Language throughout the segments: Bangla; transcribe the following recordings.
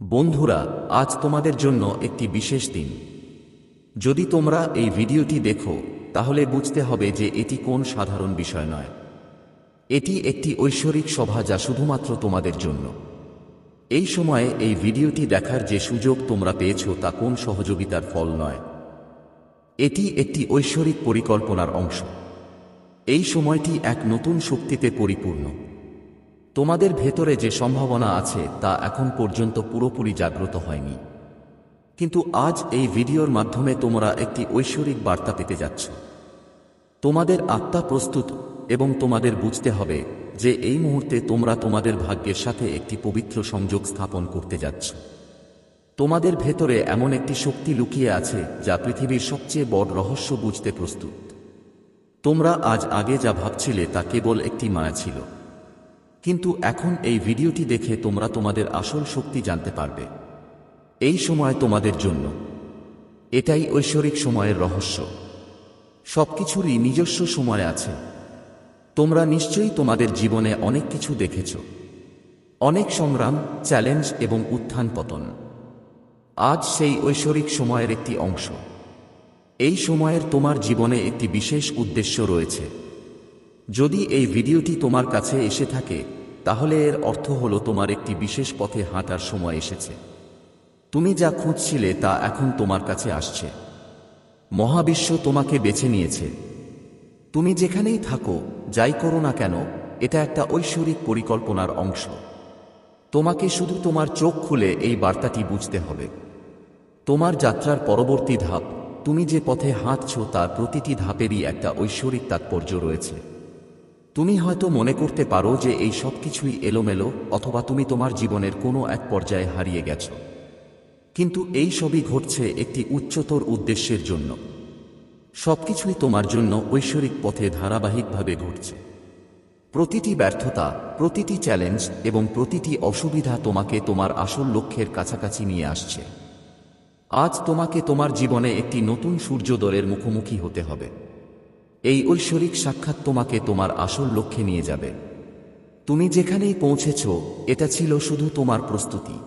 বন্ধুরা, আজ তোমাদের জন্য একটি বিশেষ দিন। যদি তোমরা এই ভিডিওটি দেখো, তাহলে বুঝতে হবে যে এটি কোন সাধারণ বিষয় নয়। এটি একটি ঐশ্বরিক সভা যা শুধুমাত্র তোমাদের জন্য। এই সময়ে এই ভিডিওটি দেখার যে সুযোগ তোমরা পেয়েছ তা কোন সহযোগিতার ফল নয়। এটি একটি ঐশ্বরিক পরিকল্পনার অংশ। এই সময়টি এক নতুন শক্তিতে পরিপূর্ণ। তোমাদের ভেতরে যে সম্ভাবনা আছে তা এখন পর্যন্ত পুরোপুরি জাগ্রত হয়নি। কিন্তু আজ এই ভিডিওর মাধ্যমে তোমরা একটি ঐশ্বরিক বার্তা পেতে যাচ্ছ। তোমাদের আত্মা প্রস্তুত এবং তোমাদের বুঝতে হবে যে এই মুহূর্তে তোমরা তোমাদের ভাগ্যের সাথে একটি পবিত্র সংযোগ স্থাপন করতে যাচ্ছ। তোমাদের ভেতরে এমন একটি শক্তি লুকিয়ে আছে যা পৃথিবীর সবচেয়ে বড় রহস্য বুঝতে প্রস্তুত। তোমরা আজ আগে যা ভাবছিলে তা কেবল একটি মায়া ছিল। কিন্তু এখন এই ভিডিওটি দেখে তোমরা তোমাদের আসল শক্তি জানতে পারবে। এই সময় তোমাদের জন্য। এটাই ঐশ্বরিক সময়ের রহস্য। সব কিছুরই নিজস্ব সময় আছে। তোমরা নিশ্চয়ই তোমাদের জীবনে অনেক কিছু দেখেছ। অনেক সংগ্রাম, চ্যালেঞ্জ এবং উত্থান পতন। আজ সেই ঐশ্বরিক সময়ের একটি অংশ। এই সময়ের তোমার জীবনে একটি বিশেষ উদ্দেশ্য রয়েছে। যদি এই ভিডিওটি তোমার কাছে এসে থাকে, তাহলে এর অর্থ হলো তোমার একটি বিশেষ পথে হাঁটার সময় এসেছে। তুমি যা খুঁজছিলে তা এখন তোমার কাছে আসছে। মহাবিশ্ব তোমাকে বেছে নিয়েছে। তুমি যেখানেই থাকো, যাই করো না কেন, এটা একটা ঐশ্বরিক পরিকল্পনার অংশ। তোমাকে শুধু তোমার চোখ খুলে এই বার্তাটি বুঝতে হবে। তোমার যাত্রার পরবর্তী ধাপ, তুমি যে পথে হাঁটছ তার প্রতিটি ধাপেরই একটা ঐশ্বরিক তাৎপর্য রয়েছে। তুমি হয়তো মনে করতে পারো যে এই সব কিছুই এলোমেলো, অথবা তুমি তোমার জীবনের কোনো এক পর্যায়ে হারিয়ে গেছ। কিন্তু এই সবই ঘটছে একটি উচ্চতর উদ্দেশ্যের জন্য। সবকিছুই তোমার জন্য ঐশ্বরিক পথে ধারাবাহিকভাবে ঘটছে। প্রতিটি ব্যর্থতা, প্রতিটি চ্যালেঞ্জ এবং প্রতিটি অসুবিধা তোমাকে তোমার আসল লক্ষ্যের কাছাকাছি নিয়ে আসছে। আজ তোমাকে তোমার জীবনে একটি নতুন সূর্যোদয়ের মুখোমুখি হতে হবে। এই ঐশ্বরিক সাক্ষাৎ তোমাকে তোমার আসল লক্ষ্যে নিয়ে যাবে। তুমি যেখানেই পৌঁছেছ, এটা ছিল শুধু তোমার প্রস্তুতি।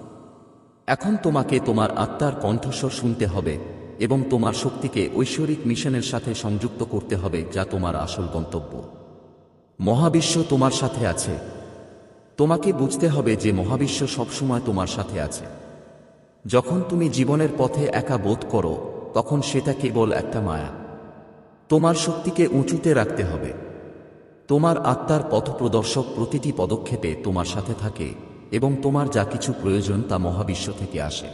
এখন তোমাকে তোমার আত্মার কণ্ঠস্বর শুনতে হবে এবং তোমার শক্তিকে ঐশ্বরিক মিশনের সাথে সংযুক্ত করতে হবে, যা তোমার আসল গন্তব্য। মহাবিশ্ব তোমার সাথে আছে। তোমাকে বুঝতে হবে যে মহাবিশ্ব সবসময় তোমার সাথে আছে। যখন তুমি জীবনের পথে একা বোধ করো, তখন সেটা কেবল একটা মায়া। তোমার শক্তিকে উঁচুতে রাখতে হবে। তোমার আত্মার পথপ্রদর্শক প্রতিটি পদক্ষেপে তোমার সাথে থাকে এবং তোমার যা কিছু প্রয়োজন তা মহাবিশ্ব থেকে আসে।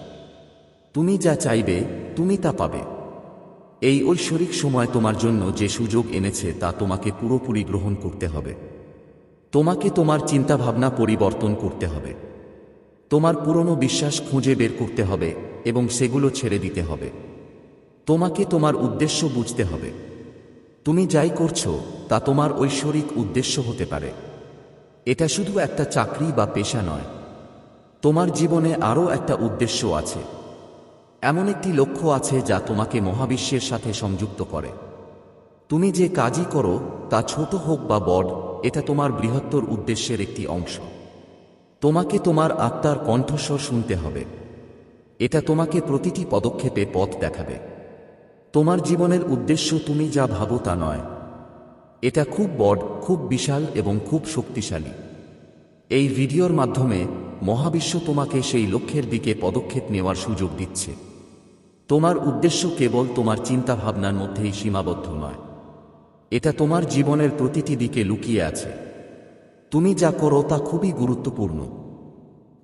তুমি যা চাইবে, তুমি তা পাবে। এই ঐশ্বরিক সময় তোমার জন্য যে সুযোগ এনেছে তা তোমাকে পুরোপুরি গ্রহণ করতে হবে। তোমাকে তোমার চিন্তাভাবনা পরিবর্তন করতে হবে। তোমার পুরনো বিশ্বাস খুঁজে বের করতে হবে এবং সেগুলো ছেড়ে দিতে হবে। তোমাকে তোমার উদ্দেশ্য বুঝতে হবে। তুমি যাই করছ, তা তোমার ঐশ্বরিক উদ্দেশ্য হতে পারে। এটা শুধু একটা চাকরি বা পেশা নয়। তোমার জীবনে আরও একটা উদ্দেশ্য আছে। এমন একটি লক্ষ্য আছে যা তোমাকে মহাবিশ্বের সাথে সংযুক্ত করে। তুমি যে কাজই করো, তা ছোট হোক বা বড়, এটা তোমার বৃহত্তর উদ্দেশ্যের একটি অংশ। তোমাকে তোমার আত্মার কণ্ঠস্বর শুনতে হবে। এটা তোমাকে প্রতিটি পদক্ষেপে পথ দেখাবে। তোমার জীবনের উদ্দেশ্য তুমি যা ভাবো তা নয়। এটা খুব বড়, খুব বিশাল এবং খুব শক্তিশালী। এই ভিডিওর মাধ্যমে মহাবিশ্ব তোমাকে সেই লক্ষ্যের দিকে পদক্ষেপ নেওয়ার সুযোগ দিচ্ছে। তোমার উদ্দেশ্য কেবল তোমার চিন্তাভাবনার মধ্যেই সীমাবদ্ধ নয়। এটা তোমার জীবনের প্রতিটি দিকে লুকিয়ে আছে। তুমি যা করো তা খুবই গুরুত্বপূর্ণ।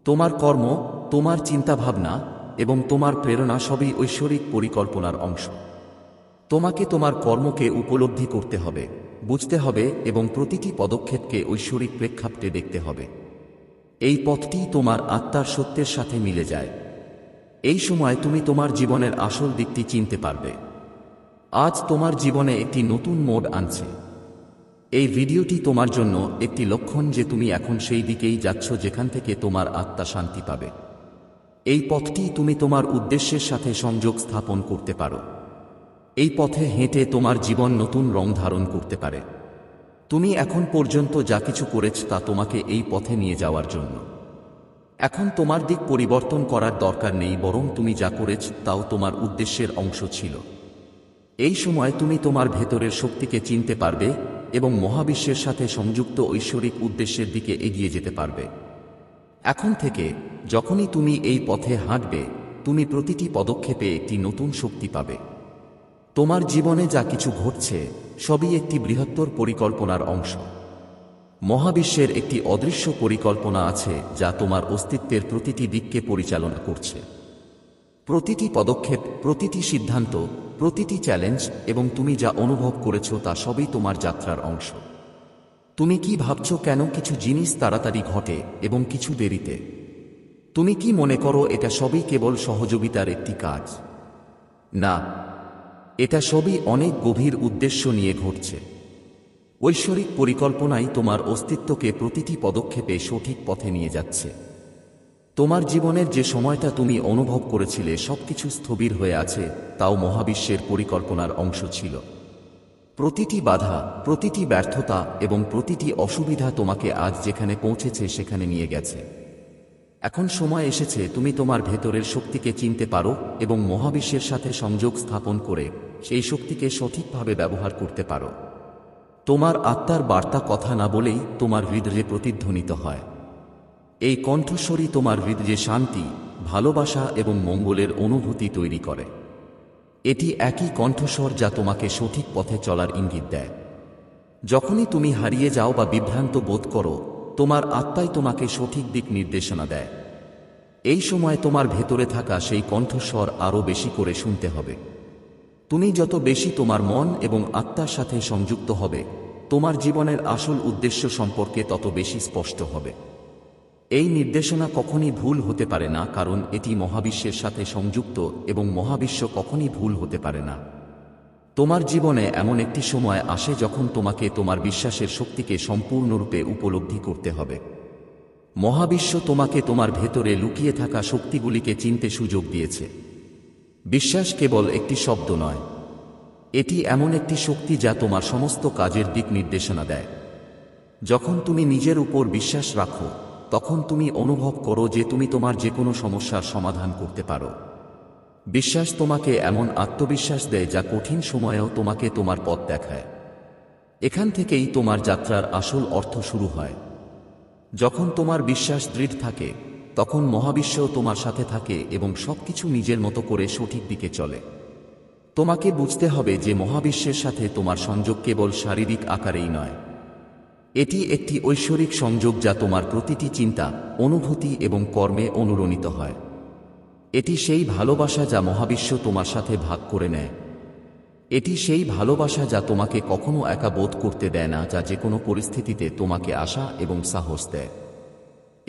তোমার কর্ম, তোমার চিন্তাভাবনা এবং তোমার প্রেরণা সবই ঐশ্বরিক পরিকল্পনার অংশ। তোমাকে তোমার কর্মকে উপলব্ধি করতে হবে, বুঝতে হবে এবং প্রতিটি পদক্ষেপকে ঐশ্বরিক প্রেক্ষাপটে দেখতে হবে। এই পথটি তোমার আত্মার সত্যের সাথে মিলে যায়। এই সময় তুমি তোমার জীবনের আসল দিকটি চিনতে পারবে। আজ তোমার জীবনে একটি নতুন মোড আনছে। এই ভিডিওটি তোমার জন্য একটি লক্ষণ যে তুমি এখন সেই দিকেই যাচ্ছ যেখান থেকে তোমার আত্মা শান্তি পাবে। এই পথটি তুমি তোমার উদ্দেশ্যের সাথে সংযোগ স্থাপন করতে পারো। এই পথে হেঁটে তোমার জীবন নতুন রং ধারণ করতে পারে। তুমি এখন পর্যন্ত যা কিছু করেছ তা তোমাকে এই পথে নিয়ে যাওয়ার জন্য। এখন তোমার দিক পরিবর্তন করার দরকার নেই, বরং তুমি যা করেছ তাও তোমার উদ্দেশ্যের অংশ ছিল। এই সময় তুমি তোমার ভেতরের শক্তিকে চিনতে পারবে এবং মহাবিশ্বের সাথে সংযুক্ত ঐশ্বরিক উদ্দেশ্যের দিকে এগিয়ে যেতে পারবে। এখন থেকে, যখনই তুমি এই পথে হাঁটবে, তুমি প্রতিটি পদক্ষেপে একটি নতুন শক্তি পাবে। তোমার জীবনে যা কিছু ঘটছে, সবই একটি বৃহত্তর পরিকল্পনার অংশ। মহাবিশ্বের একটি অদৃশ্য পরিকল্পনা আছে যা তোমার অস্তিত্বের প্রতিটি দিককে পরিচালনা করছে। প্রতিটি পদক্ষেপ, প্রতিটি সিদ্ধান্ত, প্রতিটি চ্যালেঞ্জ এবং তুমি যা অনুভব করেছ তা সবই তোমার যাত্রার অংশ। তুমি কি ভাবছ কেন কিছু জিনিস তাড়াতাড়ি ঘটে এবং কিছু দেরিতে? তুমি কি মনে করো এটা সবই কেবল সহযোগিতার একটি কাজ? না এটা সবই অনেক গভীর উদ্দেশ্য নিয়ে ঘটছে। ঐশ্বরিক পরিকল্পনাই তোমার অস্তিত্বকে প্রতিটি পদক্ষেপে সঠিক পথে নিয়ে যাচ্ছে। তোমার জীবনের যে সময়টা তুমি অনুভব করেছিলে সবকিছু স্থবির হয়ে আছে, তাও মহাবিশ্বের পরিকল্পনার অংশ ছিল। প্রতিটি বাধা, প্রতিটি ব্যর্থতা এবং প্রতিটি অসুবিধা তোমাকে আজ যেখানে পৌঁছেছে সেখানে নিয়ে গেছে। এখন সময় এসেছে তুমি তোমার ভেতরের শক্তিকে চিনতে পারো এবং মহাবিশ্বের সাথে সংযোগ স্থাপন করে সেই শক্তিকে সঠিকভাবে ব্যবহার করতে পারো। তোমার আত্মার বার্তা কথা না বলেই তোমার হৃদয়ে প্রতিধ্বনিত হয়। এই কণ্ঠস্বরই তোমার হৃদয়ে শান্তি, ভালোবাসা এবং মঙ্গলের অনুভূতি তৈরি করে। এটি একই কণ্ঠস্বর যা তোমাকে সঠিক পথে চলার ইঙ্গিত দেয়। যখনই তুমি হারিয়ে যাও বা বিভ্রান্ত বোধ করো, তোমার আত্মাই তোমাকে সঠিক দিক নির্দেশনা দেয়। এই সময় তোমার ভেতরে থাকা সেই কণ্ঠস্বর আরও বেশি করে শুনতে হবে। তুমি যত বেশি তোমার মন এবং আত্মার সাথে সংযুক্ত হবে, তোমার জীবনের আসল উদ্দেশ্য সম্পর্কে তত বেশি স্পষ্ট হবে। এই নির্দেশনা কখনই ভুল হতে পারে না, কারণ এটি মহাবিশ্বের সাথে সংযুক্ত এবং মহাবিশ্ব কখনই ভুল হতে পারে না। তোমার জীবনে এমন একটি সময় আসে যখন তোমাকে তোমার বিশ্বাসের শক্তিকে সম্পূর্ণরূপে উপলব্ধি করতে হবে। মহাবিশ্ব তোমাকে তোমার ভেতরে লুকিয়ে থাকা শক্তিগুলিকে চিনতে সুযোগ দিয়েছে। বিশ্বাস কেবল একটি শব্দ নয়। এটি এমন একটি শক্তি যা তোমার সমস্ত কাজের দিক নির্দেশনা দেয়। যখন তুমি নিজের উপর বিশ্বাস রাখো, তখন তুমি অনুভব করো যে তুমি তোমার যে কোনো সমস্যার সমাধান করতে পারো। বিশ্বাস তোমাকে এমন আত্মবিশ্বাস দেয় যা কঠিন সময়েও তোমাকে তোমার পথ দেখায়। এখান থেকেই তোমার যাত্রার আসল অর্থ শুরু হয়। যখন তোমার বিশ্বাস দৃঢ় থাকে তখন মহাবিশ্ব তোমার সাথে থাকে এবং সবকিছু নিজের মতো করে সঠিক দিকে চলে। তোমাকে বুঝতে হবে যে মহাবিশ্বের সাথে তোমার সংযোগ কেবল শারীরিক আকারেই নয়। এটি একটি ঐশ্বরিক সংযোগ যা তোমার প্রতিটি চিন্তা, অনুভূতি এবং কর্মে অনুরণিত হয়। এটি সেই ভালোবাসা যা মহাবিশ্ব তোমার সাথে ভাগ করে নেয়। এটি সেই ভালোবাসা যা তোমাকে কখনো একা বোধ করতে দেয় না, যা যে কোনো পরিস্থিতিতে তোমাকে আশা এবং সাহস দেয়।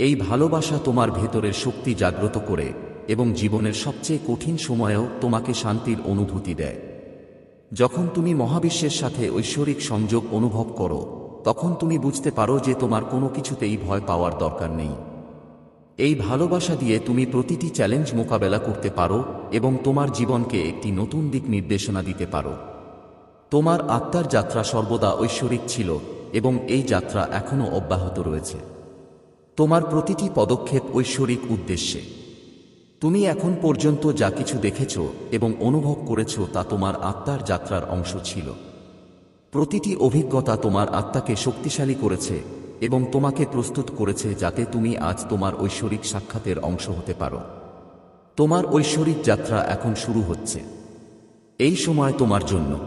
এই ভালোবাসা তোমার ভেতরের শক্তি জাগ্রত করে এবং জীবনের সবচেয়ে কঠিন সময়েও তোমাকে শান্তির অনুভূতি দেয়। যখন তুমি মহাবিশ্বের সাথে ঐশ্বরিক সংযোগ অনুভব করো, তখন তুমি বুঝতে পারো যে তোমার কোনো কিছুতেই ভয় পাওয়ার দরকার নেই। এই ভালোবাসা দিয়ে তুমি প্রতিটি চ্যালেঞ্জ মোকাবেলা করতে পারো এবং তোমার জীবনকে একটি নতুন দিক নির্দেশনা দিতে পারো। তোমার আত্মার যাত্রা সর্বদা ঐশ্বরিক ছিল এবং এই যাত্রা এখনও অব্যাহত রয়েছে। তোমার প্রতিটি পদক্ষেপ ঐশ্বরিক উদ্দেশ্যে। তুমি এখন পর্যন্ত যা কিছু দেখেছ এবং অনুভব করেছ তা তোমার আত্মার যাত্রার অংশ ছিল। প্রতিটি অভিজ্ঞতা তোমার আত্মাকে শক্তিশালী করেছে এবং তোমাকে প্রস্তুত করেছে যাতে তুমি আজ তোমার ঐশ্বরিক সাক্ষাতের অংশ হতে পারো। তোমার ঐশ্বরিক যাত্রা এখন শুরু হচ্ছে। এই সময় তোমার জন্য।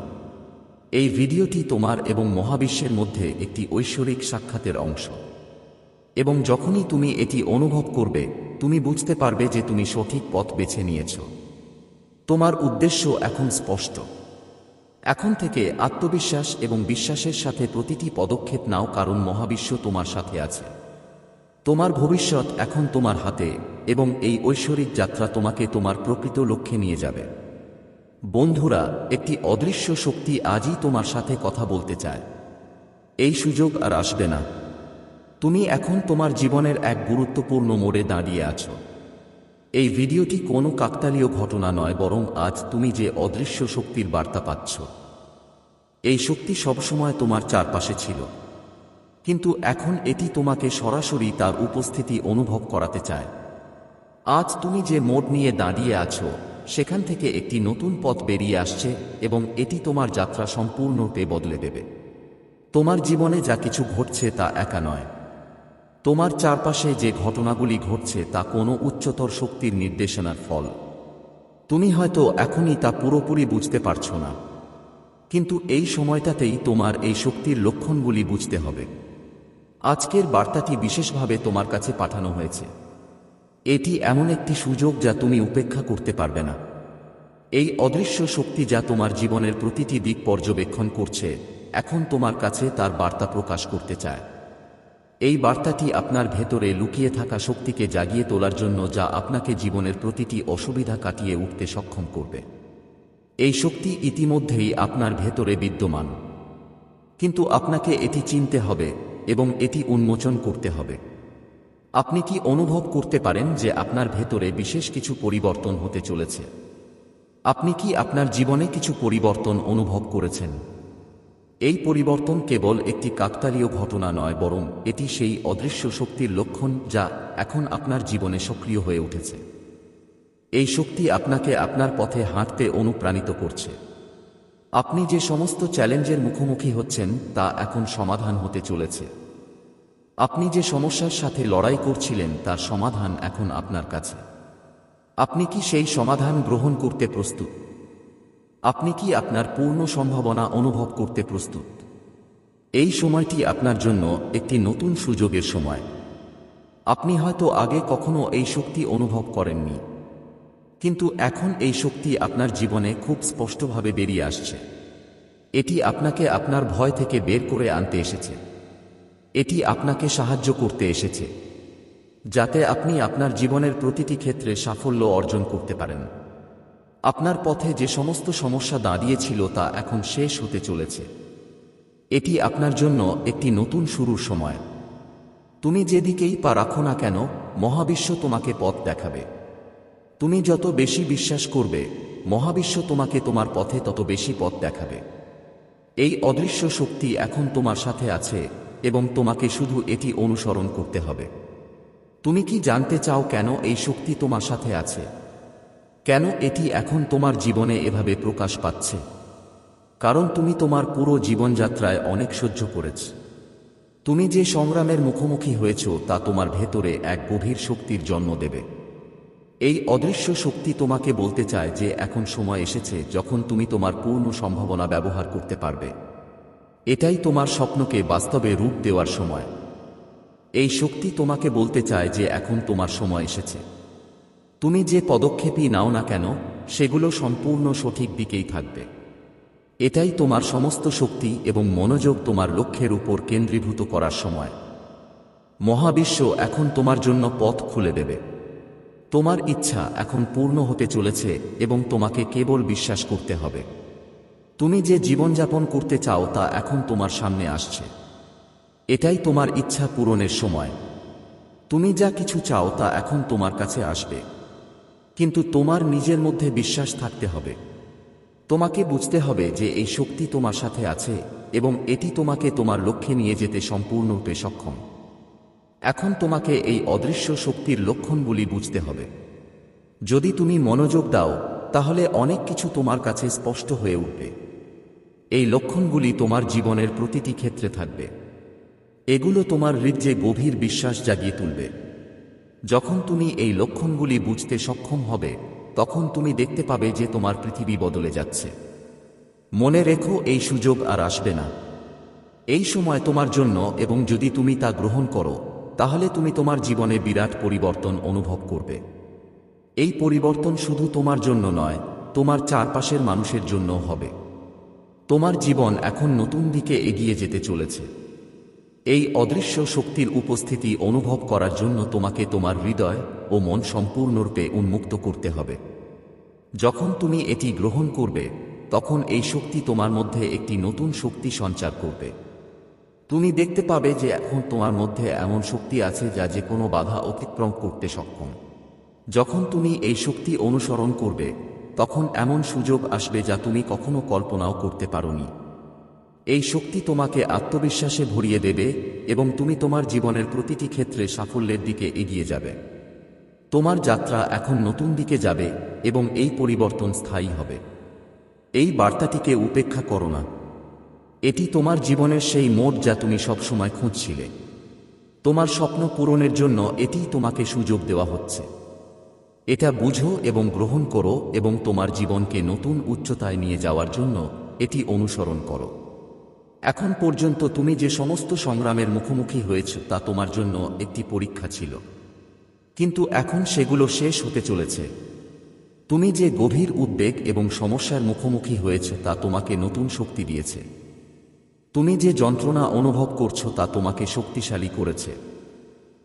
এই ভিডিওটি তোমার এবং মহাবিশ্বের মধ্যে একটি ঐশ্বরিক সাক্ষাতের অংশ। এবং যখনই তুমি এটি অনুভব করবে, তুমি বুঝতে পারবে যে তুমি সঠিক পথ বেছে নিয়েছ। তোমার উদ্দেশ্য এখন স্পষ্ট। এখন থেকে আত্মবিশ্বাস এবং বিশ্বাসের সাথে প্রতিটি পদক্ষেপ নাও, কারণ মহাবিশ্ব তোমার সাথে আছে। তোমার ভবিষ্যৎ এখন তোমার হাতে, এবং এই ঐশ্বরিক যাত্রা তোমাকে তোমার প্রকৃত লক্ষ্যে নিয়ে যাবে। বন্ধুরা, একটি অদৃশ্য শক্তি আজই তোমার সাথে কথা বলতে চায়। এই সুযোগ আর আসবে না। তুমি এখন তোমার জীবনের এক গুরুত্বপূর্ণ মোড়ে দাঁড়িয়ে আছো। এই ভিডিওটি কোনো কাকতালীয় ঘটনা নয়, বরং আজ তুমি যে অদৃশ্য শক্তির বার্তা পাচ্ছ। এই শক্তি সবসময় তোমার চারপাশে ছিল। কিন্তু এখন এটি তোমাকে সরাসরি তার উপস্থিতি অনুভব করাতে চায়। আজ তুমি যে মোড নিয়ে দাঁড়িয়ে আছো, সেখান থেকে একটি নতুন পথ বেরিয়ে আসছে এবং এটি তোমার যাত্রা সম্পূর্ণরূপে বদলে দেবে। তোমার জীবনে যা কিছু ঘটছে তা একা নয় তোমার চারপাশে যে ঘটনাগুলি ঘটছে তা কোনো উচ্চতর শক্তির নির্দেশনার ফল। তুমি হয়তো এখনই তা পুরোপুরি বুঝতে পারছ না। কিন্তু এই সময়টাতেই তোমার এই শক্তির লক্ষণগুলি বুঝতে হবে। আজকের বার্তাটি বিশেষভাবে তোমার কাছে পাঠানো হয়েছে। এটি এমন একটি সুযোগ যা তুমি উপেক্ষা করতে পারবে না। এই অদৃশ্য শক্তি যা তোমার জীবনের প্রতিটি দিক পর্যবেক্ষণ করছে, এখন তোমার কাছে তার বার্তা প্রকাশ করতে চায়। এই বার্তাটি আপনার ভেতরে লুকিয়ে থাকা শক্তিকে জাগিয়ে তোলার জন্য যা আপনাকে জীবনের প্রতিটি অসুবিধা কাটিয়ে উঠতে সক্ষম করবে। এই শক্তি ইতিমধ্যেই আপনার ভেতরে বিদ্যমান। কিন্তু আপনাকে এটি চিনতে হবে এবং এটি উন্মোচন করতে হবে। আপনি কি অনুভব করতে পারেন যে আপনার ভেতরে বিশেষ কিছু পরিবর্তন হতে চলেছে? আপনি কি আপনার জীবনে কিছু পরিবর্তন অনুভব করেছেন? এই পরিবর্তন কেবল একটি কাকতালীয় ঘটনা নয়, বরং এটি সেই অদৃশ্য শক্তির লক্ষণ যা এখন আপনার জীবনে সক্রিয় হয়ে উঠেছে। এই শক্তি আপনাকে আপনার পথে হাঁটতে অনুপ্রাণিত করছে। আপনি যে সমস্ত চ্যালেঞ্জের মুখোমুখি হচ্ছেন, তা এখন সমাধান হতে চলেছে। আপনি যে সমস্যার সাথে লড়াই করছিলেন, তার সমাধান এখন আপনার কাছে। আপনি কি সেই সমাধান গ্রহণ করতে প্রস্তুত? আপনি কি আপনার পূর্ণ সম্ভাবনা অনুভব করতে প্রস্তুত? এই সময়টি আপনার জন্য একটি নতুন সুযোগের সময়। আপনি হয়তো আগে কখনো এই শক্তি অনুভব করেননি। কিন্তু এখন এই শক্তি আপনার জীবনে খুব স্পষ্টভাবে বেরিয়ে আসছে। এটি আপনাকে আপনার ভয় থেকে বের করে আনতে এসেছে। এটি আপনাকে সাহায্য করতে এসেছে। যাতে আপনি আপনার জীবনের প্রতিটি ক্ষেত্রে সাফল্য অর্জন করতে পারেন। আপনার পথে যে সমস্ত সমস্যা দাঁড়িয়েছিল তা এখন শেষ হতে চলেছে। এটি আপনার জন্য একটি নতুন শুরুর সময়। তুমি যেদিকেই পা রাখো না কেন, মহাবিশ্ব তোমাকে পথ দেখাবে। তুমি যত বেশি বিশ্বাস করবে, মহাবিশ্ব তোমাকে তোমার পথে তত বেশি পথ দেখাবে। এই অদৃশ্য শক্তি এখন তোমার সাথে আছে এবং তোমাকে শুধু এটি অনুসরণ করতে হবে। তুমি কি জানতে চাও কেন এই শক্তি তোমার সাথে আছে? কেন এটি এখন তোমার জীবনে এভাবে প্রকাশ পাচ্ছে? কারণ তুমি তোমার পুরো জীবনযাত্রায় অনেক সহ্য করেছ। তুমি যে সংগ্রামের মুখোমুখি হয়েছ তা তোমার ভেতরে এক গভীর শক্তির জন্ম দেবে। এই অদৃশ্য শক্তি তোমাকে বলতে চায় যে এখন সময় এসেছে যখন তুমি তোমার পূর্ণ সম্ভাবনা ব্যবহার করতে পারবে। এটাই তোমার স্বপ্নকে বাস্তবে রূপ দেওয়ার সময়। এই শক্তি তোমাকে বলতে চায় যে এখন তোমার সময় এসেছে। তুমি যে পদক্ষেপই নাও না কেন, সেগুলো সম্পূর্ণ সঠিক দিকেই থাকবে। এটাই তোমার সমস্ত শক্তি এবং মনোযোগ তোমার লক্ষ্যের উপর কেন্দ্রীভূত করার সময়। মহাবিশ্ব এখন তোমার জন্য পথ খুলে দেবে। তোমার ইচ্ছা এখন পূর্ণ হতে চলেছে এবং তোমাকে কেবল বিশ্বাস করতে হবে। তুমি যে জীবনযাপন করতে চাও তা এখন তোমার সামনে আসছে। এটাই তোমার ইচ্ছা পূরণের সময়। তুমি যা কিছু চাও তা এখন তোমার কাছে আসবে। কিন্তু তোমার নিজের মধ্যে বিশ্বাস থাকতে হবে। তোমাকে বুঝতে হবে যে এই শক্তি তোমার সাথে আছে এবং এটি তোমাকে তোমার লক্ষ্যে নিয়ে যেতে সম্পূর্ণরূপে সক্ষম। এখন তোমাকে এই অদৃশ্য শক্তির লক্ষণগুলি বুঝতে হবে। যদি তুমি মনোযোগ দাও, তাহলে অনেক কিছু তোমার কাছে স্পষ্ট হয়ে উঠবে। এই লক্ষণগুলি তোমার জীবনের প্রতিটি ক্ষেত্রে থাকবে। এগুলো তোমার হৃদয়ে গভীর বিশ্বাস জাগিয়ে তুলবে। যখন তুমি এই লক্ষণগুলি বুঝতে সক্ষম হবে, তখন তুমি দেখতে পাবে যে তোমার পৃথিবী বদলে যাচ্ছে। মনে রেখো, এই সুযোগ আর আসবে না। এই সময় তোমার জন্য এবং যদি তুমি তা গ্রহণ করো, তাহলে তুমি তোমার জীবনে বিরাট পরিবর্তন অনুভব করবে। এই পরিবর্তন শুধু তোমার জন্য নয়, তোমার চারপাশের মানুষের জন্য হবে। তোমার জীবন এখন নতুন দিকে এগিয়ে যেতে চলেছে। এই অদৃশ্য শক্তির উপস্থিতি অনুভব করার জন্য তোমাকে তোমার হৃদয় ও মন সম্পূর্ণরূপে উন্মুক্ত করতে হবে। যখন তুমি এটি গ্রহণ করবে, তখন এই শক্তি তোমার মধ্যে একটি নতুন শক্তি সঞ্চার করবে। তুমি দেখতে পাবে যে এখন তোমার মধ্যে এমন শক্তি আছে যা যে কোনো বাধা অতিক্রম করতে সক্ষম। যখন তুমি এই শক্তি অনুসরণ করবে, তখন এমন সুযোগ আসবে যা তুমি কখনো কল্পনাও করতে পারোনি। এই শক্তি তোমাকে আত্মবিশ্বাসে ভরিয়ে দেবে এবং তুমি তোমার জীবনের প্রতিটি ক্ষেত্রে সাফল্যের দিকে এগিয়ে যাবে। তোমার যাত্রা এখন নতুন দিকে যাবে এবং এই পরিবর্তন স্থায়ী হবে। এই বার্তাটিকে উপেক্ষা করো না। এটি তোমার জীবনের সেই মোড় যা তুমি সবসময় খুঁজছিলে। তোমার স্বপ্ন পূরণের জন্য এটিই তোমাকে সুযোগ দেওয়া হচ্ছে। এটা বুঝো এবং গ্রহণ করো এবং তোমার জীবনকে নতুন উচ্চতায় নিয়ে যাওয়ার জন্য এটি অনুসরণ করো। এখন পর্যন্ত তুমি যে সমস্ত সংগ্রামের মুখোমুখি হয়েছ তা তোমার জন্য একটি পরীক্ষা ছিল। কিন্তু এখন সেগুলো শেষ হতে চলেছে। তুমি যে গভীর উদ্বেগ এবং সমস্যার মুখোমুখি হয়েছ তা তোমাকে নতুন শক্তি দিয়েছে। তুমি যে যন্ত্রণা অনুভব করছ তা তোমাকে শক্তিশালী করেছে।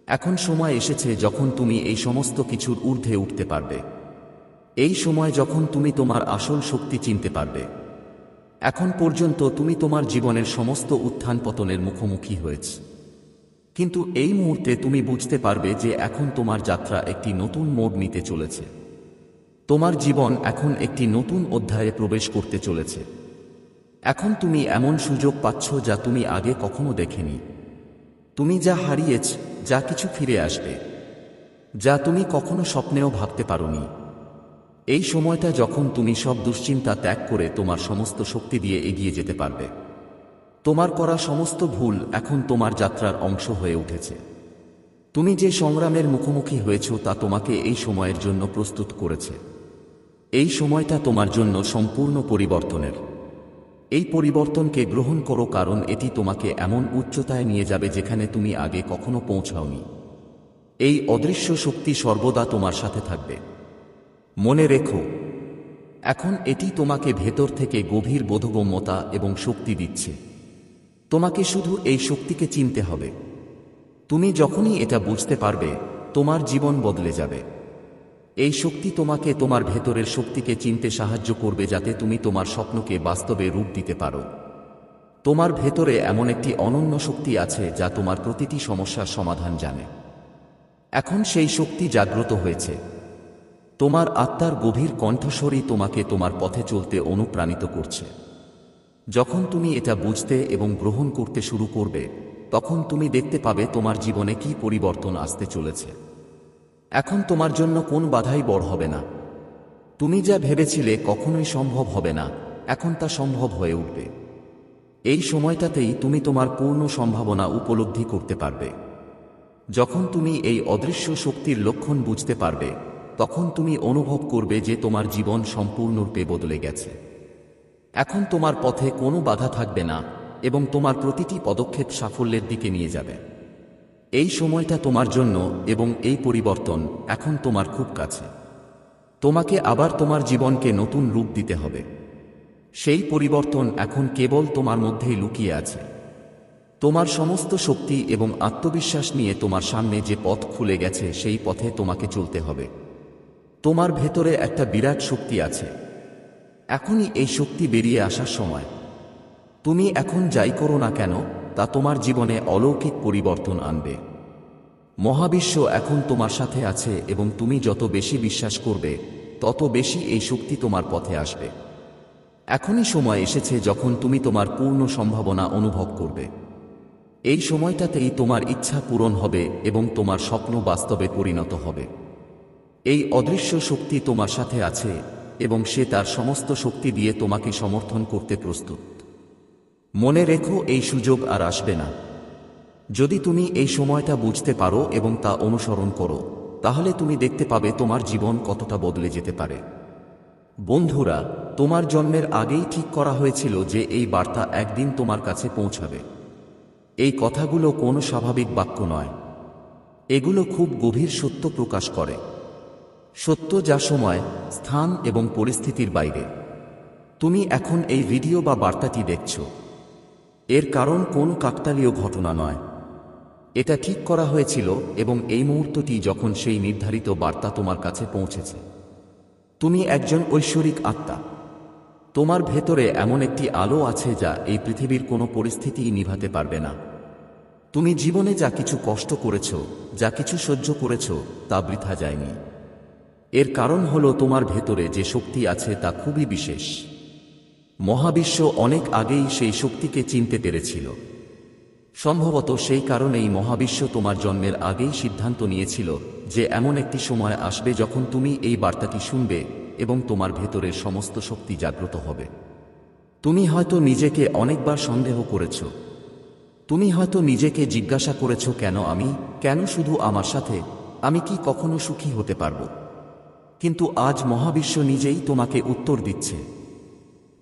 এখন সময় এসেছে যখন তুমি এই সমস্ত কিছুর ঊর্ধ্বে উঠতে পারবে। এই সময় যখন তুমি তোমার আসল শক্তি চিনতে পারবে। এখন পর্যন্ত তুমি তোমার জীবনের সমস্ত উত্থান পতনের মুখোমুখি হয়েছ। কিন্তু এই মুহূর্তে তুমি বুঝতে পারবে যে এখন তোমার যাত্রা একটি নতুন মোড় নিতে চলেছে। তোমার জীবন এখন একটি নতুন অধ্যায়ে প্রবেশ করতে চলেছে। এখন তুমি এমন সুযোগ পাচ্ছ যা তুমি আগে কখনো দেখেনি। তুমি যা হারিয়েছ, যা কিছু ফিরে আসবে, যা তুমি কখনো স্বপ্নেও ভাবতে পারোনি। এই সময়টা যখন তুমি সব দুশ্চিন্তা ত্যাগ করে তোমার সমস্ত শক্তি দিয়ে এগিয়ে যেতে পারবে। তোমার করা সমস্ত ভুল এখন তোমার যাত্রার অংশ হয়ে উঠেছে। তুমি যে সংগ্রামের মুখোমুখি হয়েছ তা তোমাকে এই সময়ের জন্য প্রস্তুত করেছে। এই সময়টা তোমার জন্য সম্পূর্ণ পরিবর্তনের। এই পরিবর্তনকে গ্রহণ করো কারণ এটি তোমাকে এমন উচ্চতায় নিয়ে যাবে যেখানে তুমি আগে কখনো পৌঁছাওনি। এই অদৃশ্য শক্তি সর্বদা তোমার সাথে থাকবে। মনে রেখো, এখন এটি তোমাকে ভেতর থেকে গভীর বোধগম্যতা এবং শক্তি দিচ্ছে। তোমাকে শুধু এই শক্তিকে চিনতে হবে। তুমি যখনই এটা বুঝতে পারবে, তোমার জীবন বদলে যাবে। এই শক্তি তোমাকে তোমার ভেতরের শক্তিকে চিনতে সাহায্য করবে যাতে তুমি তোমার স্বপ্নকে বাস্তবে রূপ দিতে পারো। তোমার ভেতরে এমন একটি অনন্য শক্তি আছে যা তোমার প্রতিটি সমস্যার সমাধান জানে। এখন সেই শক্তি জাগ্রত হয়েছে। তোমার আত্মার গভীর কণ্ঠস্বরই তোমাকে তোমার পথে চলতে অনুপ্রাণিত করছে। যখন তুমি এটা বুঝতে এবং গ্রহণ করতে শুরু করবে, তখন তুমি দেখতে পাবে তোমার জীবনে কি পরিবর্তন আসতে চলেছে। এখন তোমার জন্য কোন বাধাই বড় হবে না। তুমি যা ভেবেছিলে কখনোই সম্ভব হবে না, এখন তা সম্ভব হয়ে উঠবে। এই সময়টাতেই তুমি তোমার পূর্ণ সম্ভাবনা উপলব্ধি করতে পারবে। যখন তুমি এই অদৃশ্য শক্তির লক্ষণ বুঝতে পারবে তখন তুমি অনুভব করবে যে তোমার জীবন সম্পূর্ণরূপে বদলে গেছে। এখন তোমার পথে কোনো বাধা থাকবে না এবং তোমার প্রতিটি পদক্ষেপ সাফল্যের দিকে নিয়ে যাবে। এই সময়টা তোমার জন্য এবং এই পরিবর্তন এখন তোমার খুব কাছে। তোমাকে আবার তোমার জীবনকে নতুন রূপ দিতে হবে। সেই পরিবর্তন এখন কেবল তোমার মধ্যেই লুকিয়ে আছে। তোমার সমস্ত শক্তি এবং আত্মবিশ্বাস নিয়ে তোমার সামনে যে পথ খুলে গেছে, সেই পথে তোমাকে চলতে হবে। তোমার ভেতরে একটা বিরাট শক্তি আছে। এখনই এই শক্তি বেরিয়ে আসার সময়। তুমি এখন যাই করো না কেন, তা তোমার জীবনে অলৌকিক পরিবর্তন আনবে। মহাবিশ্ব এখন তোমার সাথে আছে এবং তুমি যত বেশি বিশ্বাস করবে, তত বেশি এই শক্তি তোমার পথে আসবে। এখনই সময় এসেছে যখন তুমি তোমার পূর্ণ সম্ভাবনা অনুভব করবে। এই সময়টাতেই তোমার ইচ্ছা পূরণ হবে এবং তোমার স্বপ্ন বাস্তবে পরিণত হবে। এই অদৃশ্য শক্তি তোমার সাথে আছে এবং সে তার সমস্ত শক্তি দিয়ে তোমাকে সমর্থন করতে প্রস্তুত। মনে রেখো এই সুযোগ আর আসবে না। যদি তুমি এই সময়টা বুঝতে পারো এবং তা অনুসরণ করো, তাহলে তুমি দেখতে পাবে তোমার জীবন কতটা বদলে যেতে পারে। বন্ধুরা, তোমার জন্মের আগেই ঠিক করা হয়েছিল যে এই বার্তা একদিন তোমার কাছে পৌঁছাবে। এই কথাগুলো কোনো স্বাভাবিক বাক্য নয়। এগুলো খুব গভীর সত্য প্রকাশ করে। সত্য যা সময়, স্থান এবং পরিস্থিতির বাইরে। তুমি এখন এই ভিডিও বা বার্তাটি দেখছ। এর কারণ কোন কাকতালীয় ঘটনা নয়। এটা ঠিক করা হয়েছিল এবং এই মুহূর্তটি যখন সেই নির্ধারিত বার্তা তোমার কাছে পৌঁছেছে। তুমি একজন ঐশ্বরিক আত্মা। তোমার ভেতরে এমন একটি আলো আছে যা এই পৃথিবীর কোনো পরিস্থিতিই নিভাতে পারবে না। তুমি জীবনে যা কিছু কষ্ট করেছ, যা কিছু সহ্য করেছ, তা বৃথা যায়নি। এর কারণ হল তোমার ভেতরে যে শক্তি আছে তা খুবই বিশেষ। মহাবিশ্ব অনেক আগেই সেই শক্তিকে চিনতে পেরেছিল। সম্ভবত সেই কারণেই মহাবিশ্ব তোমার জন্মের আগেই সিদ্ধান্ত নিয়েছিল যে এমন একটি সময় আসবে যখন তুমি এই বার্তাটি শুনবে এবং তোমার ভেতরের সমস্ত শক্তি জাগ্রত হবে। তুমি হয়তো নিজেকে অনেকবার সন্দেহ করেছ। তুমি হয়তো নিজেকে জিজ্ঞাসা করেছ, কেন আমি? কেন শুধু আমার সাথে? আমি কি কখনো সুখী হতে পারব? কিন্তু আজ মহাবিশ্ব নিজেই তোমাকে উত্তর দিচ্ছে।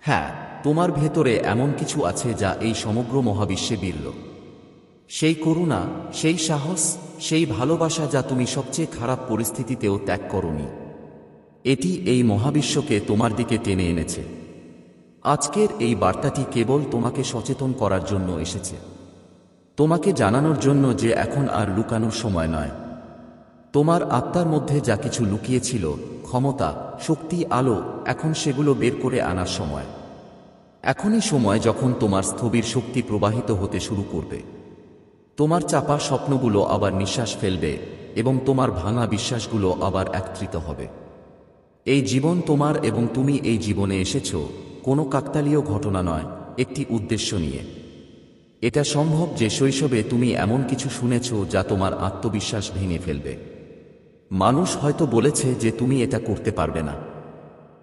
হ্যাঁ তোমার ভেতরে এমন কিছু আছে যা এই সমগ্র মহাবিশ্বে বিরল। সেই করুণা, সেই সাহস, সেই ভালোবাসা যা তুমি সবচেয়ে খারাপ পরিস্থিতিতেও ত্যাগ করনি। এটি এই মহাবিশ্বকে তোমার দিকে টেনে এনেছে। আজকের এই বার্তাটি কেবল তোমাকে সচেতন করার জন্য এসেছে। তোমাকে জানানোর জন্য যে এখন আর লুকানোর সময় নয়। তোমার আত্মার মধ্যে যা কিছু লুকিয়েছিল, ক্ষমতা, শক্তি, আলো, এখন সেগুলো বের করে আনার সময়। এখনই সময় যখন তোমার স্থবির শক্তি প্রবাহিত হতে শুরু করবে। তোমার চাপা স্বপ্নগুলো আবার নিঃশ্বাস ফেলবে এবং তোমার ভাঙা বিশ্বাসগুলো আবার একত্রিত হবে। এই জীবন তোমার এবং তুমি এই জীবনে এসেছ, কোনো কাকতালীয় ঘটনা নয়, একটি উদ্দেশ্য নিয়ে। এটা সম্ভব যে শৈশবে তুমি এমন কিছু শুনেছ যা তোমার আত্মবিশ্বাস ভেঙে ফেলবে। মানুষ হয়তো বলেছে যে তুমি এটা করতে পারবে না।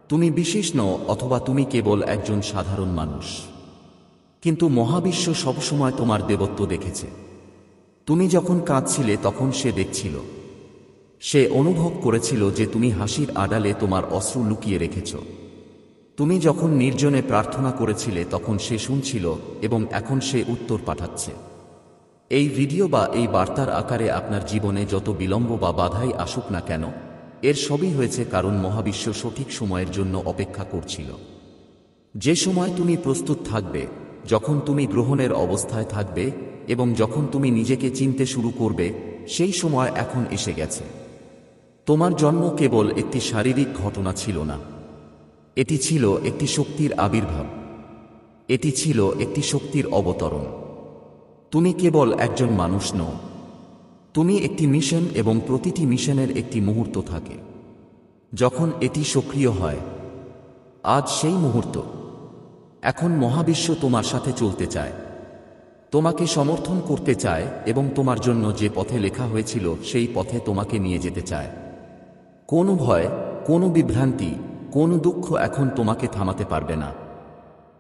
তুমি বিশেষ নও, অথবা তুমি কেবল একজন সাধারণ মানুষ। কিন্তু মহাবিশ্ব সবসময় তোমার দেবত্ব দেখেছে। তুমি যখন কাঁদছিলে, তখন সে দেখছিল। সে অনুভব করেছিল যে তুমি হাসির আড়ালে তোমার অশ্রু লুকিয়ে রেখেছ। তুমি যখন নির্জনে প্রার্থনা করেছিলে, তখন সে শুনছিল এবং এখন সে উত্তর পাঠাচ্ছে। এই ভিডিও বা এই বার্তার আকারে আপনার জীবনে যত বিলম্ব বা বাধাই আসুক না কেন, এর সবই হয়েছে কারণ মহাবিশ্ব সঠিক সময়ের জন্য অপেক্ষা করছিল। যে সময় তুমি প্রস্তুত থাকবে, যখন তুমি গ্রহণের অবস্থায় থাকবে এবং যখন তুমি নিজেকে চিনতে শুরু করবে, সেই সময় এখন এসে গেছে। তোমার জন্ম কেবল একটি শারীরিক ঘটনা ছিল না। এটি ছিল একটি শক্তির আবির্ভাব। এটি ছিল একটি শক্তির অবতরণ। তুমি কেবল একজন মানুষ নও। তুমি একটি মিশন এবং প্রতিটি মিশনের একটি মুহূর্ত থাকে। যখন এটি সক্রিয় হয়, আজ সেই মুহূর্ত। এখন মহাবিশ্ব তোমার সাথে চলতে চায়। তোমাকে সমর্থন করতে চায় এবং তোমার জন্য যে পথে লেখা হয়েছিল সেই পথে তোমাকে নিয়ে যেতে চায়। কোনো ভয়, কোনো বিভ্রান্তি, কোনো দুঃখ এখন তোমাকে থামাতে পারবে না।